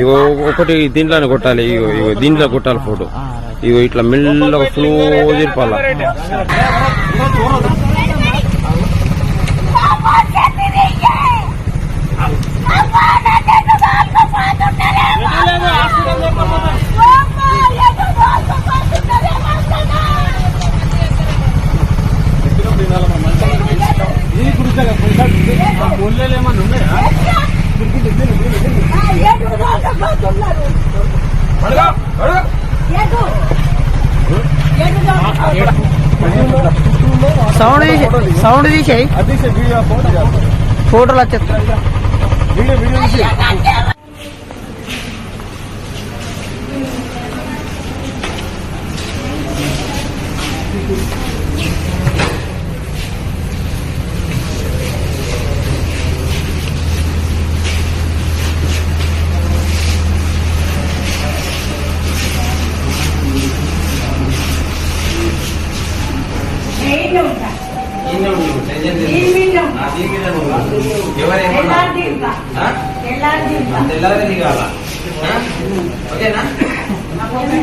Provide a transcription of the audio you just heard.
ఇగో ఒకటి దీంట్లోనే కొట్టాలి ఇగో ఇగో దీంట్లో కొట్టాలి ఫోటో ఇగో ఇట్లా మెల్లగా ఫ్లో తిరపాల సౌండ్ తీసి సౌండ్ తీసేయి ఫోటోలు వచ్చేస్తాయి Thank you. ఎవరేమన్నా తెల్లారి కావాలా? ఓకేనా?